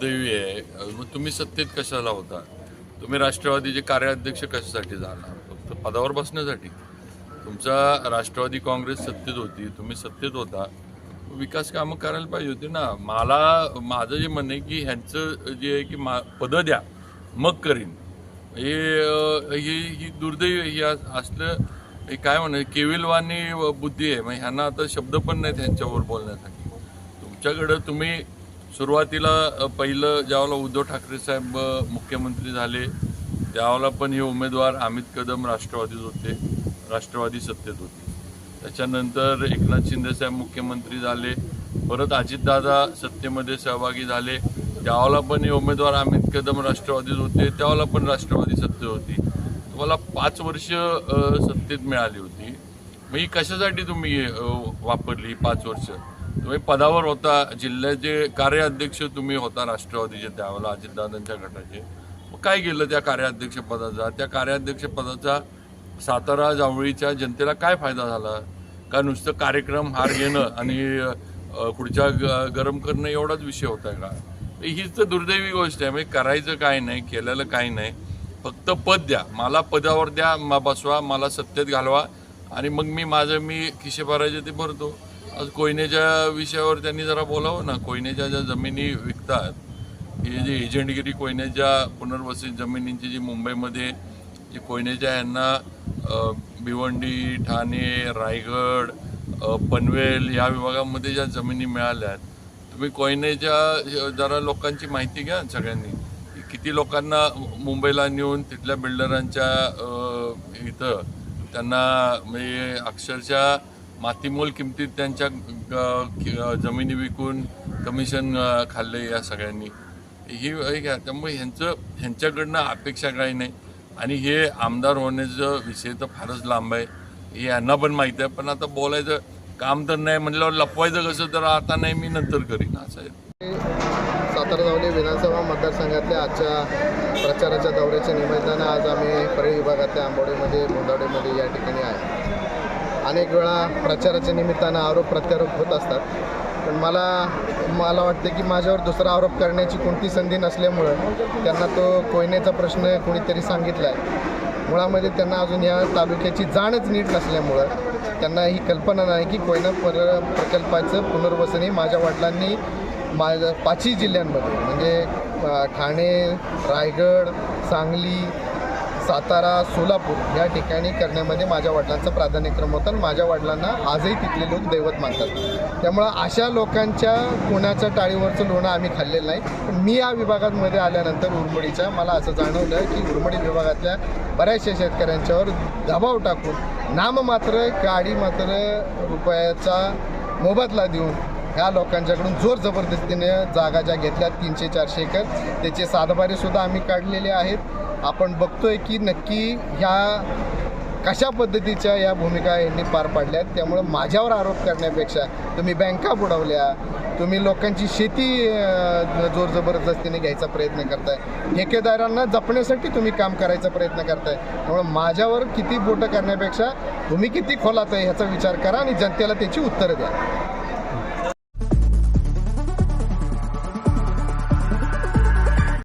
दुर्दैवी आहे. मग तुम्ही सत्तेत कशाला होता? तुम्ही राष्ट्रवादीचे कार्याध्यक्ष कशासाठी जाणार? फक्त पदावर बसण्यासाठी. तुमचा राष्ट्रवादी काँग्रेस सत्तेत होती तुम्ही सत्तेत होता. विकास कामं करायला पाहिजे होती ना. मला माझं जे म्हणणं आहे की ह्यांचं जे आहे की मा पदं द्या मग करीन. हे ही ही दुर्दैवी ही असलं हे काय म्हणा केविलवानी बुद्धी आहे. मग ह्यांना आता शब्द पण नाहीत ह्यांच्यावर बोलण्यासाठी. तुमच्याकडं तुम्ही सुरुवातीला पहिलं ज्यावेळेला उद्धव ठाकरे साहेब मुख्यमंत्री झाले त्यावेळेला पण हे उमेदवार अमित कदम राष्ट्रवादीत होते राष्ट्रवादी सत्तेत होते. त्याच्यानंतर एकनाथ शिंदे साहेब मुख्यमंत्री झाले परत अजितदादा सत्तेमध्ये सहभागी झाले. त्यावेळेला पण हे उमेदवार अमित कदम राष्ट्रवादीत होते त्यावेळेला पण राष्ट्रवादी सत्तेत होती. तुम्हाला पाच वर्ष सत्तेत मिळाली होती. मग ही कशासाठी तुम्ही वापरली पाच वर्ष? तुम्ही पदावर होता जिल्ह्याचे कार्याध्यक्ष तुम्ही होता राष्ट्रवादीचे त्यावेळेला अजितदादांच्या गटाचे. मग काय गेलं त्या कार्याध्यक्ष पदाचा? त्या कार्याध्यक्ष पदाचा सातारा जावळीच्या जनतेला काय फायदा झाला? का नुसतं कार्यक्रम हार घेणं आणि अ, खुर्च्या ग- गरम करणं एवढाच विषय होता का? हीच तर दुर्दैवी गोष्ट आहे. म्हणजे करायचं काय नाही केलेलं काय नाही. फक्त पद द्या. मला पदावर द्या बसवा मला सत्तेत घालवा आणि मग मी माझं मी खिशे भरायचे ते भरतो. आज कोयनेच्या विषयावर त्यांनी जरा बोलावं ना. कोयनेच्या ज्या जमिनी विकतात हे जे एजंटगिरी कोयनेच्या पुनर्वसित जमिनींची जी मुंबईमध्ये जी कोयनेच्या यांना भिवंडी ठाणे रायगड पनवेल या विभागामध्ये ज्या जमिनी मिळाल्या आहेत तुम्ही कोयनेच्या जरा लोकांची माहिती घ्या सगळ्यांनी. किती लोकांना मुंबईला नेऊन तिथल्या बिल्डरांच्या इथं त्यांना म्हणजे अक्षरशः मातीमोल किमतीत त्यांच्या जमिनी विकून कमिशन खाल्लं खाल्ले या सगळ्यांनी. ही हे त्यामुळे ह्यांचं ह्यांच्याकडनं अपेक्षा काही नाही. आणि हे आमदार होण्याचं विषय तर फारच लांब आहे. हे यांना पण माहीत आहे. पण आता बोलायचं काम तर नाही म्हटल्यावर लपवायचं कसं? तर आता नाही मी नंतर करीन. असं आहे. सातारा जावली विधानसभा मतदारसंघातल्या आजच्या प्रचाराच्या दौऱ्याच्या निमित्तानं आज आम्ही परळी विभागातल्या आंबोडीमध्ये मोंदावडीमध्ये या ठिकाणी आहे. अनेक वेळा प्रचाराच्या निमित्तानं आरोप प्रत्यारोप होत असतात. पण मला मला वाटतं की माझ्यावर दुसरा आरोप करण्याची कोणती संधी नसल्यामुळं त्यांना तो कोयनेचा प्रश्न कोणीतरी सांगितला आहे मुळामध्ये त्यांना अजून या तालुक्याची जाणच नीट नसल्यामुळं त्यांना ही कल्पना नाही की कोयना पर प्रकल्पाचं पुनर्वसन हे माझ्या वडिलांनी माझ्या पाचही जिल्ह्यांमध्ये. म्हणजे ठाणे रायगड सांगली सातारा सोलापूर या ठिकाणी करण्यामध्ये माझ्या वडिलांचा प्राधान्यक्रम होता आणि माझ्या वडिलांना आजही तिथले लोक दैवत मानतात. त्यामुळं अशा लोकांच्या कोणाच्या टाळीवरचं लोणं आम्ही खाल्लेलं नाही. पण मी या विभागामध्ये आल्यानंतर उरमडीच्या मला असं जाणवलं की उरमडी विभागातल्या बऱ्याचशा शेतकऱ्यांच्यावर दबाव टाकून नाममात्र गाडी मात्र रुपयाचा मोबदला देऊन ह्या लोकांच्याकडून जोर जबरदस्तीने जागा ज्या घेतल्या तीनशे चारशे एकर त्याचे सातबारेसुद्धा आम्ही काढलेले आहेत. आपण बघतोय की नक्की ह्या कशा पद्धतीच्या या भूमिका यांनी पार पाडल्यात. त्यामुळं माझ्यावर आरोप करण्यापेक्षा तुम्ही बँका बुडवल्या तुम्ही लोकांची शेती जोर जबरदस्तीने घ्यायचा प्रयत्न करताय. ठेकेदारांना जपण्यासाठी तुम्ही काम करायचा प्रयत्न करताय. त्यामुळं माझ्यावर किती बोटं करण्यापेक्षा तुम्ही किती खोलात आहे ह्याचा विचार करा आणि जनतेला त्याची उत्तरं द्या.